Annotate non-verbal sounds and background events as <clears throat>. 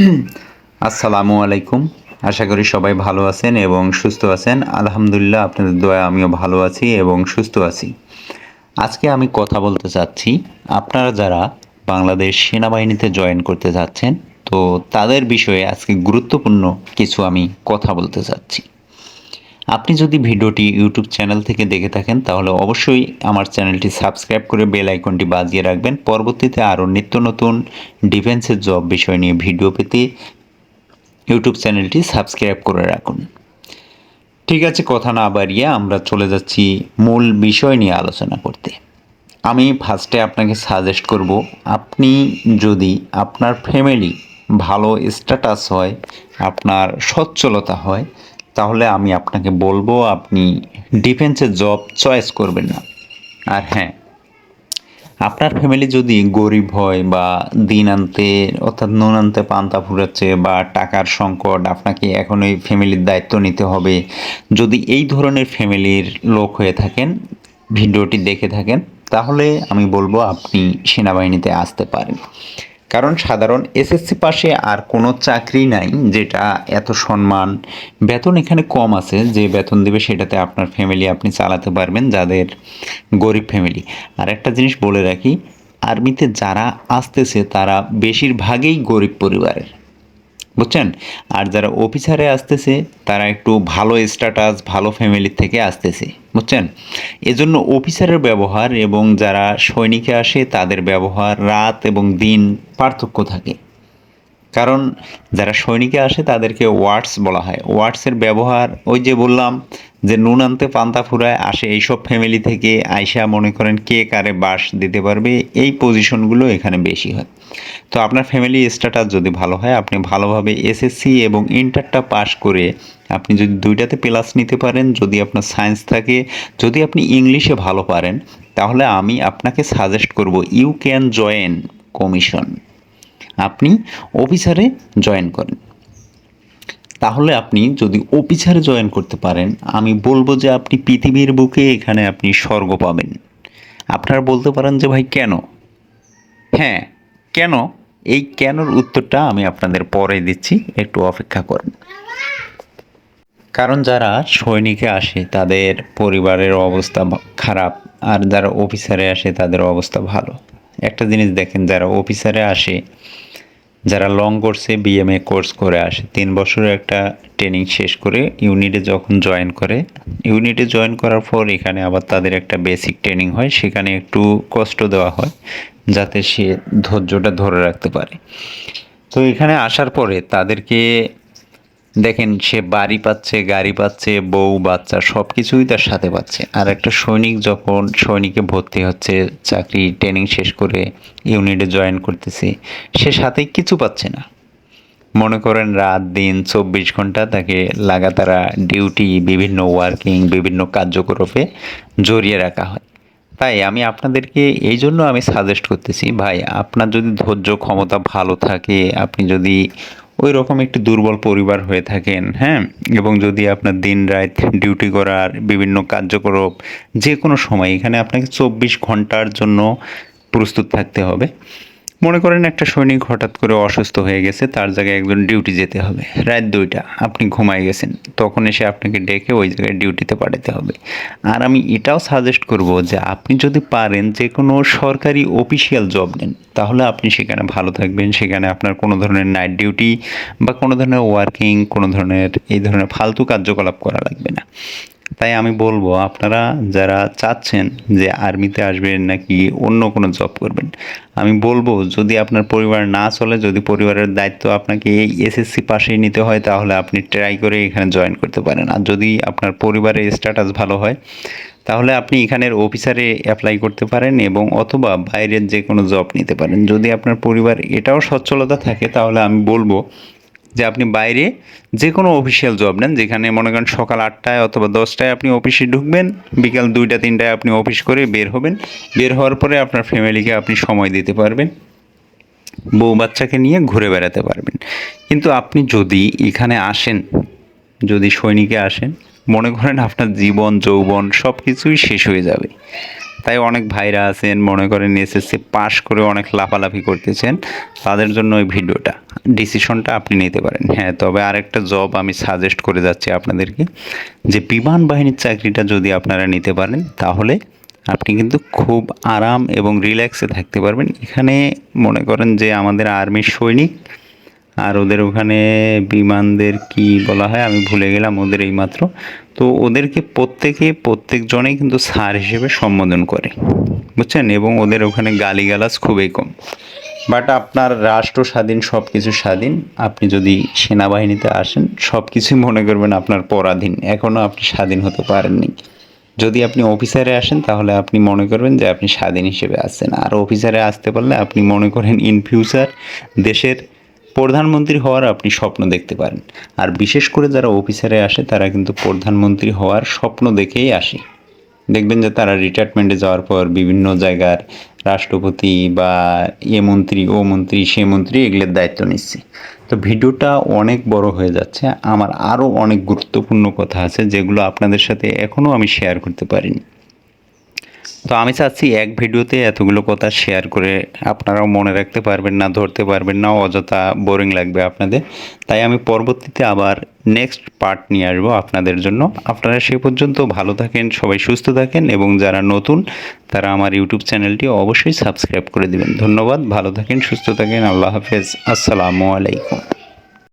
<clears throat> আসসালামু আলাইকুম। আশা করি সবাই ভালো আছেন এবং সুস্থ আছেন। আলহামদুলিল্লাহ, আপনাদের দয়া আমিও ভালো আছি এবং সুস্থ আছি। আজকে আমি কথা বলতে চাচ্ছি, আপনারা যারা বাংলাদেশ সেনাবাহিনীতে জয়েন করতে যাচ্ছেন, তো তাদের বিষয়ে আজকে গুরুত্বপূর্ণ কিছু আমি কথা বলতে চাচ্ছি। আপনি যদি ভিডিওটি ইউটিউব চ্যানেল থেকে দেখে থাকেন, তাহলে অবশ্যই আমার চ্যানেলটি সাবস্ক্রাইব করে বেল আইকনটি বাজিয়ে রাখবেন। পরবর্তীতে আরও নিত্য নতুন ডিফেন্সের জব বিষয় নিয়ে ভিডিও পেতে ইউটিউব চ্যানেলটি সাবস্ক্রাইব করে রাখুন। ঠিক আছে, কথা না বাড়িয়ে আমরা চলে যাচ্ছি মূল বিষয় নিয়ে আলোচনা করতে। আমি ফার্স্টে আপনাকে সাজেস্ট করব, আপনি যদি আপনার ফ্যামিলি ভালো স্ট্যাটাস হয়, আপনার সচ্ছলতা হয় তাহলে আমি আপনাকে বলব, আপনি ডিফেন্সের জব চয়েস করবেন না। আর হ্যাঁ আপনার ফ্যামিলি যদি গরিব হয় বা দিন আনতে, অর্থাৎ নুন আনতে, পান্তা ফুরাচ্ছে বা টাকার সংকট, আপনাকে এখন ওই ফ্যামিলির দায়িত্ব নিতে হবে। যদি এই ধরনের ফ্যামিলির লোক হয়ে থাকেন, ভিডিওটি দেখে থাকেন, তাহলে আমি বলব আপনি সেনাবাহিনীতে আসতে পারেন। কারণ সাধারণ এসএসসি পাশে আর কোনো চাকরি নাই যেটা এত সম্মান। বেতন এখানে কম আছে, যে বেতন দেবে সেটাতে আপনার ফ্যামিলি আপনি চালাতে পারবেন, যাদের গরিব ফ্যামিলি আর একটা জিনিস বলে রাখি আর্মিতে যারা আসতেছে তারা বেশিরভাগই গরিব পরিবারের। বুঝছেন? আর যারা অফিসারে আসতেছে, তারা একটু ভালো স্ট্যাটাস ভালো ফ্যামিলির থেকে আসতেছে, বুঝছেন? এজন্য অফিসারের ব্যবহার এবং যারা সৈনিকে আসে, তাদের ব্যবহার রাত এবং দিন পার্থক্য থাকে। কারণ যারা সৈনিকে আসে, তাদেরকে ওয়ার্ডস বলা হয়। ওয়ার্ডসের ব্যবহার, ওই যে বললাম যে নুন আনতে পান্তা ফুরায় আসে, এইসব ফ্যামিলি থেকে আইসা মনে করেন কে কারে বাস দিতে পারবে, এই পজিশনগুলো এখানে বেশি হয়। তো আপনার ফ্যামিলি স্ট্যাটাস যদি ভালো হয়, আপনি ভালোভাবে এসএসসি এবং ইন্টারটা পাস করে আপনি যদি দুইটাতে প্লাস নিতে পারেন, যদি আপনার সায়েন্স থাকে, যদি আপনি ইংলিশে ভালো পারেন, তাহলে আমি আপনাকে সাজেস্ট করব ইউ ক্যান জয়েন কমিশন আপনি অফিসারে জয়েন করেন। তাহলে আপনি যদি অফিসারে জয়েন করতে পারেন, আমি বলব যে আপনি পৃথিবীর বুকে এখানে আপনি স্বর্গ পাবেন। আপনারা বলতে পারেন যে, ভাই, কেন? হ্যাঁ কেন? এই কেনর উত্তরটা আমি আপনাদের পরে দিচ্ছি, একটু অপেক্ষা করেন। কারণ যারা সৈনিকে আসে, তাদের পরিবারের অবস্থা খারাপ, আর যারা অফিসারে আসে, তাদের অবস্থা ভালো। একটা জিনিস দেখেন, যারা অফিসারে আসে যারা লং কোর্সে বিএমএ কোর্স করে আসে, তিন বছরের একটা ট্রেনিং শেষ করে ইউনিটে যখন জয়েন করে ইউনিটে জয়েন করার পর এখানে আবার তাদের একটা বেসিক ট্রেনিং হয়, সেখানে একটু কষ্ট দেওয়া হয়, যাতে সে ধৈর্যটা ধরে রাখতে পারে। তো এখানে আসার পরে তাদেরকে দেখেন, সে বাড়ি পাচ্ছে, গাড়ি পাচ্ছে, বউ, বাচ্চা সব কিছুই তার সাথে পাচ্ছে। আর একটা সৈনিক যখন সৈনিকে ভর্তি হচ্ছে, চাকরি ট্রেনিং শেষ করে ইউনিটে জয়েন করতেছে, সে সাথে কিছু পাচ্ছে না। মনে করেন, রাত, দিন, চব্বিশ ঘণ্টা তাকে লাগাতারা ডিউটি বিভিন্ন ওয়ার্কিং বিভিন্ন কার্যকলাপে জড়িয়ে রাখা হয়। তাই আমি আপনাদেরকে এই জন্য আমি সাজেস্ট করতেছি, ভাই, আপনার যদি ধৈর্য ক্ষমতা ভালো থাকে, আপনি যদি ওই রকম একটি দুর্বল পরিবার হয়ে থাকেন হ্যাঁ? এবং যদি আপনার দিন রাত ডিউটি করার বিভিন্ন কার্যকলাপ যে কোনো সময়, এখানে আপনাকে চব্বিশ ঘণ্টার জন্য প্রস্তুত থাকতে হবে। মনে করেন একটা সৈনিক হঠাৎ করে অসুস্থ হয়ে গেছে, তার জায়গায় একজন ডিউটি যেতে হবে। রাত দুইটা, আপনি ঘুমাই গেছেন, তখন এসে আপনাকে ডেকে ওই জায়গায় ডিউটিতে পাঠাতে হবে। আর আমি এটাও সাজেস্ট করব যে আপনি যদি পারেন যে কোনো সরকারি অফিসিয়াল জব নেন, তাহলে আপনি সেখানে ভালো থাকবেন। সেখানে আপনার কোনো ধরনের নাইট ডিউটি বা কোনো ধরনের ওয়ার্কিং কোনো ধরনের এই ধরনের ফালতু কার্যকলাপ করা লাগবে না। তাই আমি বলব, আপনারা যারা চাচ্ছেন যে আর্মিতে আসবেন নাকি অন্য কোনো জব করবেন, আমি বলব যদি আপনার পরিবার না চলে, যদি পরিবারের দায়িত্ব আপনাকে এই এসএসসি পাশেই নিতে হয়, তাহলে আপনি ট্রাই করে এখানে জয়েন করতে পারেন। আর যদি আপনার পরিবারের স্ট্যাটাস ভালো হয়, তাহলে আপনি এখানের অফিসারে অ্যাপ্লাই করতে পারেন এবং অথবা বাইরের যে কোনো জব নিতে পারেন। যদি আপনার পরিবার এটাও সচ্ছলতা থাকে, তাহলে আমি বলব যে আপনি বাইরে যে কোনো অফিসিয়াল জব নেন, যেখানে মনে করেন সকাল আটটায় অথবা দশটায় আপনি অফিসে ঢুকবেন, বিকাল দুইটা, তিনটায় আপনি অফিস করে বের হবেন। বের হওয়ার পরে আপনার ফ্যামিলিকে আপনি সময় দিতে পারবেন। বউ বাচ্চাকে নিয়ে ঘুরে বেড়াতে পারবেন। কিন্তু আপনি যদি এখানে আসেন, যদি সৈনিকে আসেন, মনে করেন আপনার জীবন, যৌবন সব কিছুই শেষ হয়ে যাবে। তাই অনেক ভাইরা আছেন, মনে করেন এসএসসি পাশ করে অনেক লাফালাফি করতেছেন, তাদের জন্য ওই ভিডিওটা ডিসিশনটা আপনি নিতে পারেন। হ্যাঁ তবে আরেকটা জব আমি সাজেস্ট করে যাচ্ছি আপনাদেরকে যে বিমান বাহিনীর চাকরিটা যদি আপনারা নিতে পারেন, তাহলে আপনি কিন্তু খুব আরাম এবং রিল্যাক্সে থাকতে পারবেন। এখানে মনে করেন যে আমাদের আর্মির সৈনিক, আর ওদের ওখানে বিমানদের কি বলা হয়, আমি ভুলে গেলাম ওদের এইমাত্র। তো ওদেরকে প্রত্যেকে, প্রত্যেকজনেই কিন্তু স্যার হিসেবে সম্বোধন করে, বুঝছেন? এবং ওদের ওখানে গালিগালাজ খুবই কম। বাট আপনার রাষ্ট্র স্বাধীন সব কিছু স্বাধীন। আপনি যদি সেনাবাহিনীতে আসেন সব কিছুই মনে করবেন আপনার পরাধীন। এখনও আপনি স্বাধীন হতে পারেননি। যদি আপনি অফিসারে আসেন, তাহলে আপনি মনে করবেন যে আপনি স্বাধীন হিসেবে আসছেন আর অফিসারে আসতে পারলে আপনি মনে করেন ইন ফিউচার দেশের প্রধানমন্ত্রী হওয়ার আপনি স্বপ্ন দেখতে পারেন। আর বিশেষ করে যারা অফিসারে আসে, তারা কিন্তু প্রধানমন্ত্রী হওয়ার স্বপ্ন দেখেই আসে। দেখবেন যে তারা রিটায়ারমেন্টে যাওয়ার পর বিভিন্ন জায়গার রাষ্ট্রপতি বা এ মন্ত্রী, ও মন্ত্রী, সে মন্ত্রী এগুলোর দায়িত্ব নিচ্ছে। তো ভিডিওটা অনেক বড় হয়ে যাচ্ছে। আমার আরও অনেক গুরুত্বপূর্ণ কথা আছে যেগুলো আপনাদের সাথে এখনও আমি শেয়ার করতে পারিনি। তো আমি চাচ্ছি এক ভিডিওতে এতগুলো কথা শেয়ার করে আপনারাও মনে রাখতে পারবেন না, ধরতে পারবেন না, অযথা বোরিং লাগবে আপনাদের। তাই আমি পরবর্তীতে আবার নেক্সট পার্ট নিয়ে আসব আপনাদের জন্য। আপনারা সে পর্যন্ত ভালো থাকেন, সবাই সুস্থ থাকেন এবং যারা নতুন, তারা আমার ইউটিউব চ্যানেলটি অবশ্যই সাবস্ক্রাইব করে দেবেন। ধন্যবাদ, ভালো থাকেন, সুস্থ থাকেন, আল্লাহ হাফেজ, আসসালামু আলাইকুম।